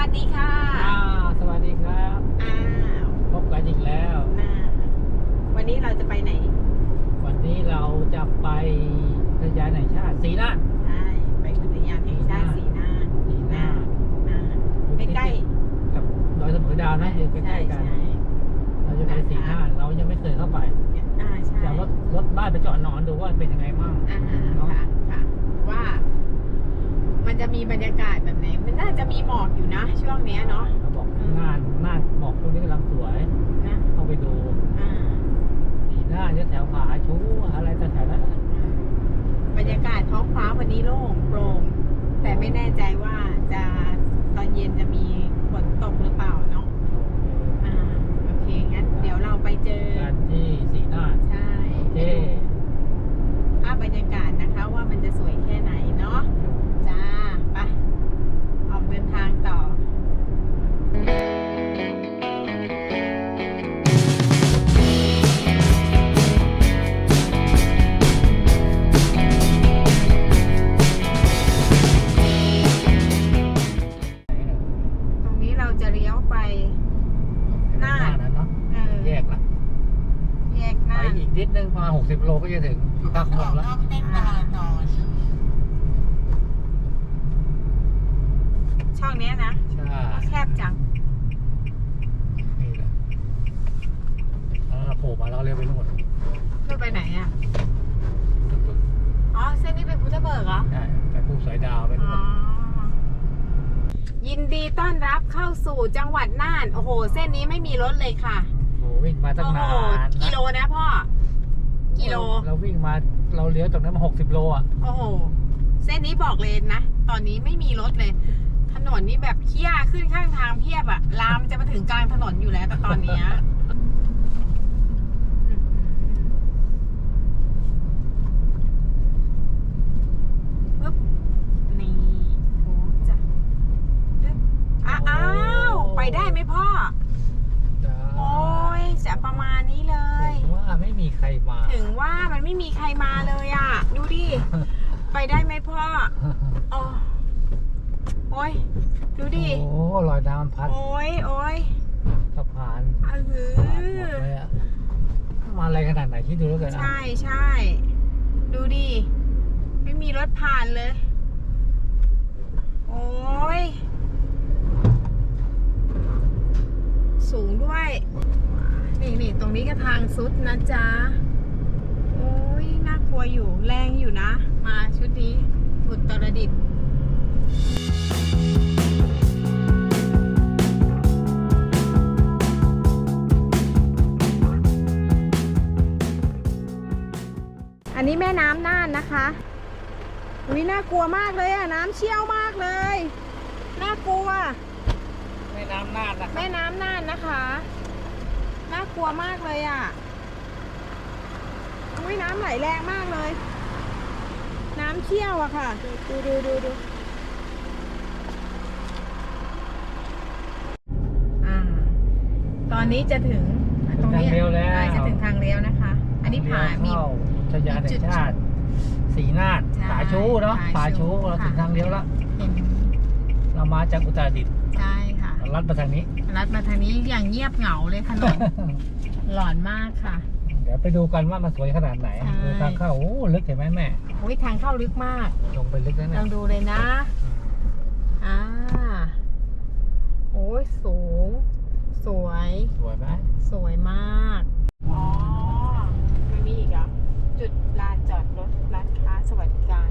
วัสดีค่ะอ่าสวัสดีครับ อ้าวพบกันอีกแล้วมาวันนี้เราจะไปไหน วันนี้เราจะไปทะยานแห่งชาติศรีนาฏใช่ ไปอุทยานแห่งชาติสีนาศรีนาฏอ่าไม่ใกล้กับดอยเสมอดาวนะอยู่ใกใช่ล้ๆกัน ใช่เราจะไปศรีนาฏเรายังไม่เคยเข้าไปอ่าใช่เดี๋ยวรถรถบ้านไปจอดนอนดูว่าเป็นยังไงบ้าง อ่าค่ะค่ะว่า มันจะมีบรรยากาศแบบไหน มันน่าจะมีหมอกอยู่นะ ช่วงเนี้ยเนาะ เขาบอกงานหน้าหมอกตรงนี้กำลังสวยนะ เข้าไปดูอ่าศรีนาฏแถวผาชูอะไรแถวๆนั้นบรรยากาศท้องฟ้าวันนี้โล่งโปร่ง แต่ไม่แน่ใจว่าจะตอนเย็นจะมีฝนตกหรือเปล่าเนาะ อ่า โอเค งั้นเดี๋ยวเราไปเจอกันที่ศรีนาฏใช่โอเคภ กไปน่านอีกนิดนึงประมาณ60โลก็จะถึงภาคเมืองแล้วช่องเนี้ยนะใช่แคบจังนี่แหละแล้วเราโผล่มาเราเรียกไปนู่นเพื่อไปไหนอะอ๋อเส้นนี้เป็นพุทธเบิกเหรอใช่ไปภูสอยดาวไปอ๋นู่อนยินดีต้อนรับเข้าสู่จังหวัดน่าน โอ้โห เส้นนี้ไม่มีรถเลยค่ะโอ้โห วิ่งมาตั้งโอ้โหนานกิโลนะพ่อ กิโล เราวิ่งมาเราเลี้ยวตรงนั้นมา60โลอะโอ้โห เส้นนี้บอกเลยนะ ตอนนี้ไม่มีรถเลย ถนนนี่แบบเพี้ยขึ้นข้างทางเพียบอะลามจะมาถึงกลางถนนอยู่แล้วแต่ตอนเนี้ยปึ๊บ นี่โอ้จ้ะปึ๊บอ้าอ้าว ไปได้ไหมพ่อ โอ้ยจะประมาณนี้เลย ถึงว่าไม่มีใครมา ถึงว่ามันไม่มีใครมาเลยอะ ดูดิ ไปได้ไหมพ่อโอ้โอ้ยดูดิ โอ้ลอยน้ำมันพัด โอ้ยโอ้ยสะพานเอขาดหมดอเลยอะมาอะไรขนาดไหนคิดดูแล้วกันนะใช่ใช่ ดูดิ ไม่มีรถผ่านเลย โอ้ยสูงด้วย นี่นี่ตรงนี้ก็ทางซุดนะจ๊ะ โอ้ยน่ากลัวอยู่แรงอยู่นะ มาชุดนี้อุตรดิตถ์อันนี้แม่น้ำน่านนะคะอุ้ยน่ากลัวมากเลยอะน้ำเชี่ยวมากเลย น่ากลัว แม่น้ำน่านนะแม่น้ำน่านนะคะ น่ากลัวมากเลยอะอุ้ยน้ำไหลแรงมากเลย น้ำเชี่ยวอะค่ะ ดูดูดูดูอ่า ตอนนี้จะถึงตรงนี้เร็วแล้ว อ่าจะถึงทางเลี้ยวนะคะ อันนี้ผามีเข้าอุทยานแห่งชาติศรีนาฏใช่ผาชูเนาะผาผาชู ชูเราถึงค่ะทางเลี้ยวแล้ว เห็นเรามาจากอุตรดิตถ์ใช่ค่ะ ลัดมาทางนี้ รัดมาทางนี้อย่างเงียบเหงาเลยถนนหลอนมากค่ะ เดี๋ยวไปดูกันว่ามันสวยขนาดไหนใช่ ดูทางเข้าโอ้ลึกเห็นไหมแม่ อุ้ยทางเข้าลึกมากลงไปลึกแล้วลเนี่อยงดูเลยนะ อ่า โอ้ยสูง สวย สวยไหมสวยมาก อ๋อมันมีอีกเหรอจุดลานจอดรถร้านค้าสวัสดิการ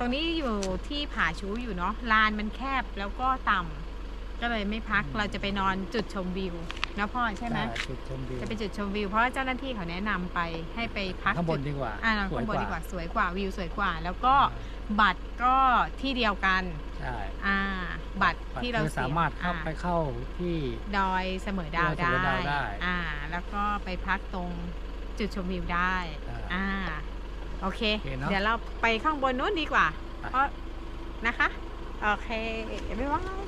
ตรงนี้อยู่ที่ผาชูอยู่เนาะลานมันแคบแล้วก็ต่ำก็เลยไม่พักเราจะไปนอนจุดชมวิวนะพ่อใช่ไหมจุดชมวิวจะไปจุดชมวิวเพราะว่าเจ้าหน้าที่เขาแนะนำไปให้ไปพักข้างบนจุดดีกว่าอ่าสวยข้างบนกว่าดีกว่าสวยกว่าวิวสวยกว่า แล้วก็บัตรก็ที่เดียวกันใช่อ่าบัตรที่เราคือเสียสามารถเข้าอ่ไปเข้าที่ ดอยเสมอดาวดอยเสมอดาวได้อ่าแล้วก็ไปพักตรงจุดชมวิวได้ อ่าอ่า โอเค โอเคเนอะ เดี๋ยวเราไปข้างบนนู้นดีกว่าไปเพราะนะคะ โอเค บ๊ายบาย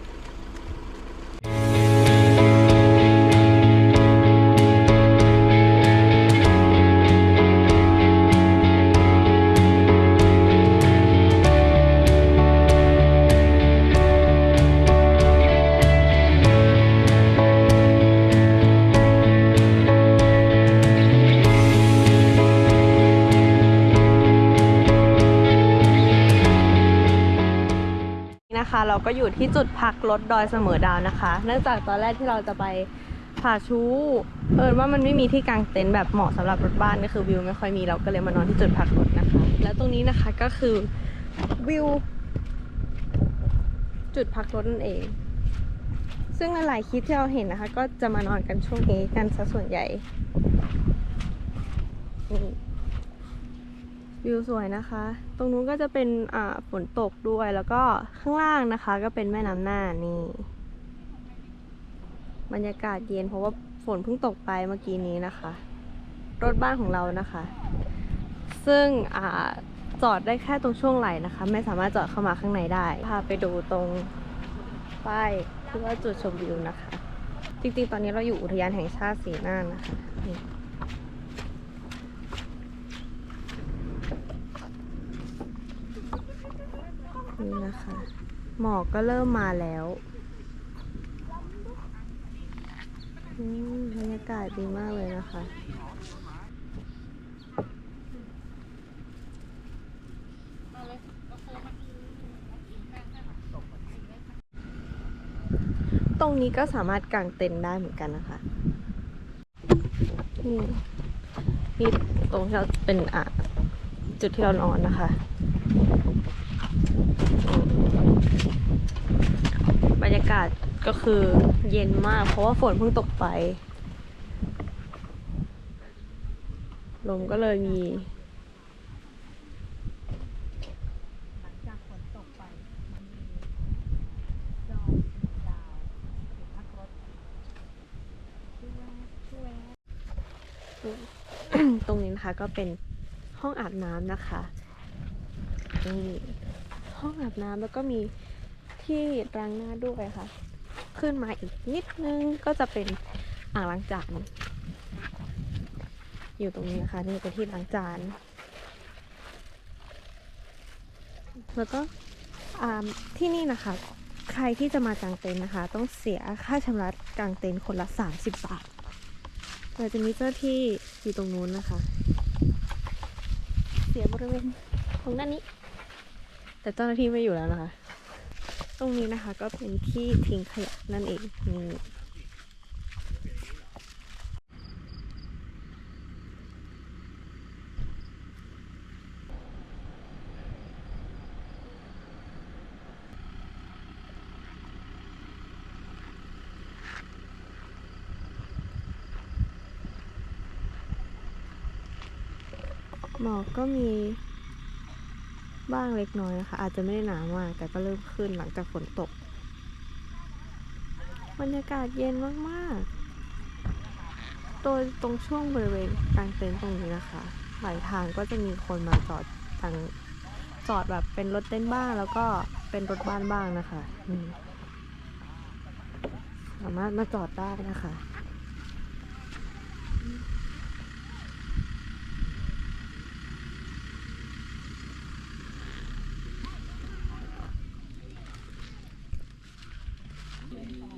เราก็อยู่ที่จุดพักรถดอยเสมอดาวนะคะ เนื่องจากตอนแรกที่เราจะไปผาชูเอิญว่ามันไม่มีที่กางเต็นท์แบบเหมาะสำหรับรถบ้านก็คือวิวไม่ค่อยมีเราก็เลยมานอนที่จุดพักรถนะคะ แล้วตรงนี้นะคะก็คือวิวจุดพักรถนั่นเอง ซึ่งหลายๆคลิปที่เราเห็นนะคะ ก็จะมานอนกันช่วงนี้กันซะส่วนใหญ่นี่ วิวสวยนะคะ ตรงนู้นก็จะเป็นอ่าฝนตกด้วย แล้วก็ข้างล่างนะคะ ก็เป็นแม่น้ำน่านนี่ บรรยากาศเย็นเพราะว่าฝนเพิ่งตกไปเมื่อกี้นี้นะคะ รถบ้านของเรานะคะ ซึ่งอ่าจอดได้แค่ตรงช่วงไหลนะคะ ไม่สามารถจอดเข้ามาข้างในได้ พาไปดูตรงป้ายที่ว่าจุดชมวิวนะคะ จริงๆ ตอนนี้เราอยู่อุทยานแห่งชาติสีน่านนะคะนี่นี่นะคะ หมอกก็เริ่มมาแล้วอืมบรรยากาศดีมากเลยนะคะ ตรงนี้ก็สามารถกางเต็นท์ได้เหมือนกันนะคะนี่นี่ตรงที่เราเป็นอะจุดที่เรานอนนะคะ บรรยา ก็คือเย็นมาก เพราะว่าฝนเพิ่งตกไป ลมก็เลยมีตรถช่วยช่วยตรงนี้นะคะก็เป็นห้องอาบน้ำนะคะนี่ห้องอาบน้ำแล้วก็มีที่ล้างหน้าด้วยค่ะ ขึ้นมาอีกนิดนึงก็จะเป็นอ่างล้างจานอยู่ตรงนี้นะคะ นี่เป็นที่ล้างจานแล้วก็ที่นี่นะคะ ใครที่จะมากางเต็นท์นะคะ ต้องเสียค่าชำระกางเต็นท์คนละ 30 บาทเราจะมีเจ้าที่อยู่ตรงนู้นนะคะ เสียบริเวณตรงด้านนี้ แต่เจ้าหน้าที่ไม่อยู่แล้วนะคะ ตรงนี้นะคะก็เป็นที่ทิ้งขยะนั่นเองนี่หมอกก็มี บ้างเล็กน้อยนะคะ อาจจะไม่ได้หนามาก แต่ก็เริ่มขึ้นหลังจากฝนตก บรรยากาศเย็นมากๆ โดยตรงช่วงบริเวณกลางเต็นท์ตรงนี้นะคะหลายทางก็จะมีคนมาจอดทางจอดแบบเป็นรถเต็นบ้างแล้วก็เป็นรถบ้านบ้างนะคะสามารถมาจอดได้นะคะ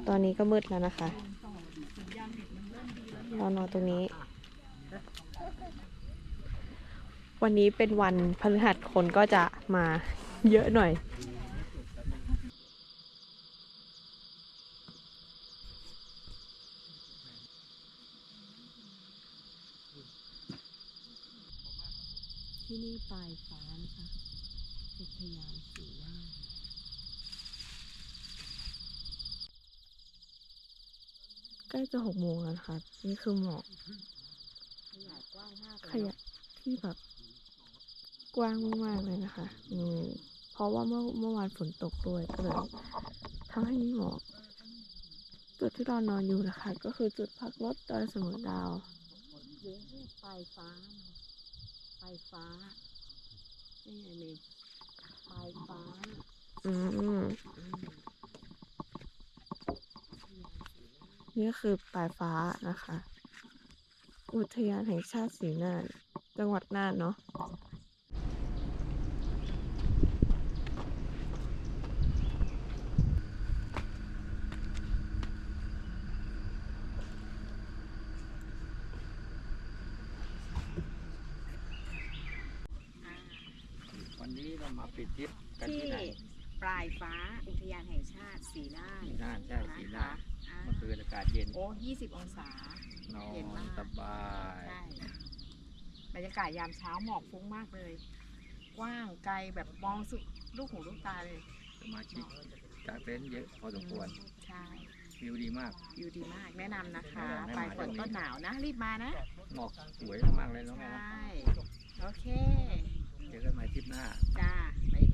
ตอนนี้ก็มืดแล้วนะคะเรานอนตรงนี้ วันนี้เป็นวันพฤหัสคนก็จะมาเยอะหน่อยที่นี่ปลายฟ้านะคะอุทยานสีน่าน ใก ล้จะหกโมงแล้วนะคะนี่คือหมอกขยายกว้างมากขยะที่แบบกว้างมากๆเลยนะคะนี่เพราะว่าเมื่อเมื่อวานฝนตกด้วยก็เลยทำให้มีหมอกจุดที่เรานอนอยู่นะคะ ก็คือจุดพักรถดอยสมุทรดาวเลี้ยงที่ปลายฟ้าปลายฟ้านี่ไงนี่ปลายฟ้า อืม นี่ก็คือปลายฟ้านะคะ อุทยานแห่งชาติสีน่าน จังหวัดน่านเนาะวันนี้เรามาปิดทริปกันที่ที่ไหนปลายฟ้าอุทยานแห่งชาติสีน่านสีน่านใช่สีน่านอ่า เมื่อคืนอากาศเย็นโอ้20องศา นอเย็นนมาก สบายใช่บรรยากาศยามเช้าหมอกฟุ้งมากเลย กว้างไกลแบบมองสุดลูกหูลูกตาเลยสมาชิกจากเต็นท์เยอะพอสมควรใช่วิวดีมากวิวดีมากแนะนำนะคะ แนะนำปลายฝนต้นหนาวนะ รีบมานะ หมอกสวยมากเลยน้องใชแม่นะ่ โอเค เจอกันใหม่ทริปหน้า จ้า บ๊ายบาย